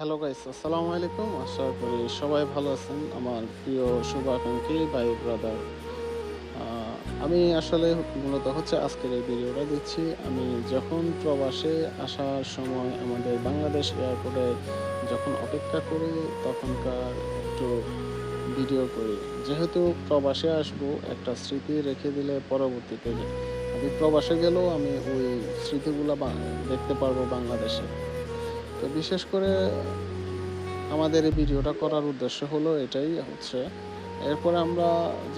Hello guys আসসালামু আলাইকুম আশা করি সবাই ভালো আছেন আমার প্রিয় শুভাকাঙ্ক্ষী ভাই ব্রাদার আমি আসলে মূলত হচ্ছে আজকের এই ভিডিওটা দিচ্ছি আমি যখন প্রবাসে আসার সময় আমাদের বাংলাদেশ এয়ারপোর্টে যখন অপেক্ষা করি তখনকার একটু ভিডিও করি যেহেতু প্রবাসে আসব একটা স্মৃতি রেখে দিলে পরবর্তীতে আমি প্রবাসে গেলেও আমি ওই স্মৃতিগুলো দেখতে পারব বাংলাদেশে তো বিশেষ করে আমাদের এই ভিডিওটা করার উদ্দেশ্য হলো এটাই হচ্ছে। এরপরে আমরা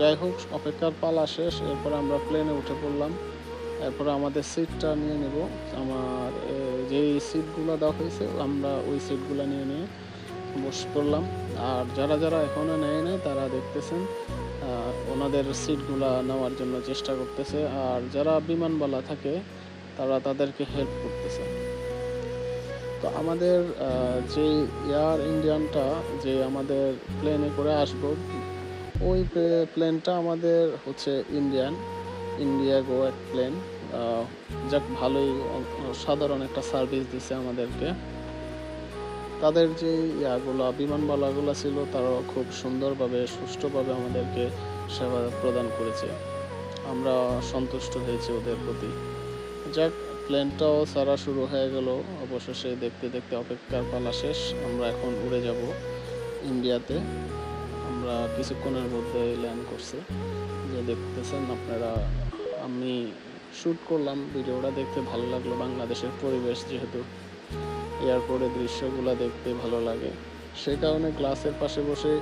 যাই হোক, অপেক্ষার পালা শেষ। এরপরে আমরা প্লেনে উঠে পড়লাম। এরপরে আমাদের সিটটা নিয়ে নেব। আমার যেই সিটগুলো দেওয়া হয়েছে, আমরা ওই সিটগুলো নিয়ে নিয়ে বসে করলাম আর যারা যারা এখনও নেয় নেয় তারা দেখতেছেন ওনাদের সিটগুলা নেওয়ার জন্য চেষ্টা করতেছে। আর যারা বিমানবালা থাকে, তারা তাদেরকে হেল্প করতেছে। তো আমাদের যে এয়ার ইন্ডিয়ানটা যে আমাদের প্লেনে করে আসব, ওই প্লেনটা আমাদের হচ্ছে ইন্ডিয়ান ইন্ডিয়া গো এক প্লেন যাক ভালোই, সাধারণ একটা সার্ভিস দিছে আমাদেরকে। তাদের যে ইয়াগুলো, বিমানবালাগুলো ছিল, তারাও খুব সুন্দরভাবে, সুষ্ঠুভাবে আমাদেরকে সেবা প্রদান করেছে। আমরা সন্তুষ্ট হয়েছি ওদের প্রতি। যাক প্লেনটাও সারা শুরু হয়ে গেল। অবশেষে দেখতে দেখতে অপেক্ষার পালা শেষ। আমরা এখন উড়ে যাব ইন্ডিয়াতে। আমরা কিছুক্ষণের মধ্যে ল্যান্ড করছি। যে দেখতেছেন আপনারা, আমি শ্যুট করলাম ভিডিওটা দেখতে ভালো লাগল। বাংলাদেশের পরিবেশ যেহেতু এয়ারপোর্টের দৃশ্যগুলো দেখতে ভালো লাগে সে কারণে গ্লাসের পাশে বসে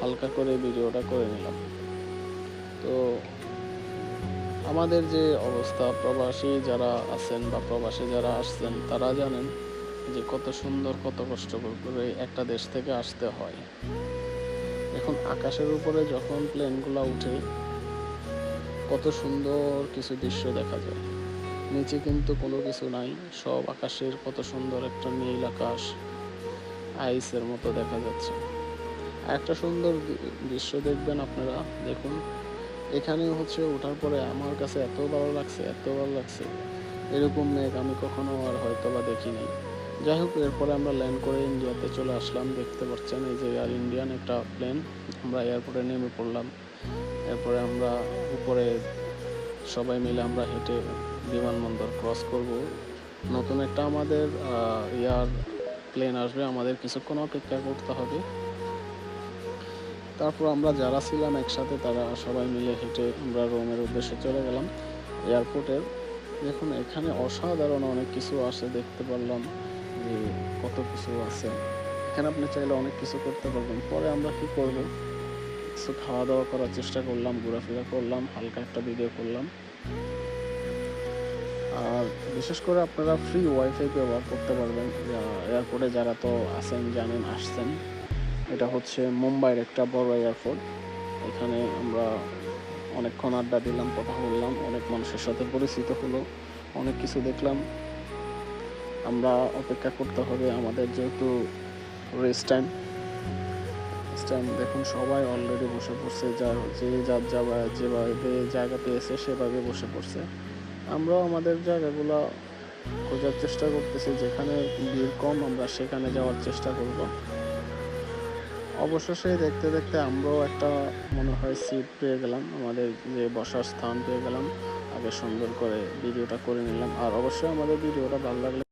হালকা করে ভিডিওটা করে নিলাম। তো আমাদের যে অবস্থা, প্রবাসী যারা আছেন বা প্রবাসী যারা আসছেন, তারা জানেন যে কত সুন্দর, কত কষ্ট করে একটা দেশ থেকে আসতে হয়। এখন আকাশের উপরে যখন প্লেনগুলো উঠে, কত সুন্দর কিছু দৃশ্য দেখা যায়। নিচে কিন্তু কোনো কিছু নাই, সব আকাশের কত সুন্দর একটা নীল আকাশ, আইসের মতো দেখা যাচ্ছে। একটা সুন্দর দৃশ্য দেখবেন আপনারা, দেখুন। এখানে হচ্ছে ওঠার পরে আমার কাছে এত ভালো লাগছে, এত ভালো লাগছে। এরকম মেঘ আমি কখনো আর হয়তো বা দেখিনি। যাই হোক, এরপরে আমরা ল্যান্ড করে ইন্ডিয়াতে চলে আসলাম। দেখতে পাচ্ছেন এই যে এয়ার ইন্ডিয়ান একটা প্লেন আমরা এয়ারপোর্টে নেমে পড়লাম। এরপরে আমরা উপরে সবাই মিলে আমরা হেঁটে বিমানবন্দর ক্রস করব। নতুন একটা আমাদের এয়ার প্লেন আসবে। আমাদের কিছুক্ষণ অপেক্ষা করতে হবে। তারপর আমরা যারা ছিলাম একসাথে, তারা সবাই মিলে হেঁটে আমরা রোমের উদ্দেশ্যে চলে গেলাম এয়ারপোর্টের। দেখুন, এখানে অসাধারণ অনেক কিছু আছে, দেখতে পারলাম যে কত কিছু আছে। এখানে আপনি চাইলে অনেক কিছু করতে পারবেন। পরে আমরা কি করব? কিছু খাওয়া দাওয়া করার চেষ্টা করলাম, ঘোরাফেরা করলাম, হালকা একটা ভিডিও করলাম। আর বিশেষ করে আপনারা ফ্রি ওয়াইফাই ব্যবহার করতে পারবেন। এয়ারপোর্টে যারা তো আছেন, জানেন, আসছেন। এটা হচ্ছে মুম্বাইয়ের একটা বড় এয়ারপোর্ট এখানে আমরা অনেকক্ষণ আড্ডা দিলাম, কথা বললাম, অনেক মানুষের সাথে পরিচিত হলো, অনেক কিছু দেখলাম। আমরা অপেক্ষা করতে হবে আমাদের যেহেতু রেস্ট টাইম টাইম দেখুন, সবাই অলরেডি বসে পড়ছে, যার যে যার যাবা, যেভাবে জায়গা পেয়েছে, সেভাবে বসে পড়ছে। আমরাও আমাদের জায়গাগুলো খোঁজার চেষ্টা করতেছি, যেখানে ভিড় কম, আমরা সেখানে যাওয়ার চেষ্টা করব। অবশেষে দেখতে দেখতে আমরাও একটা, মনে হয় সিট পেয়ে গেলাম। আমাদের যে বসার স্থান পেয়ে গেলাম। আগে সুন্দর করে ভিডিওটা করে নিলাম। আর অবশ্যই আমাদের ভিডিওটা ভালো লাগলে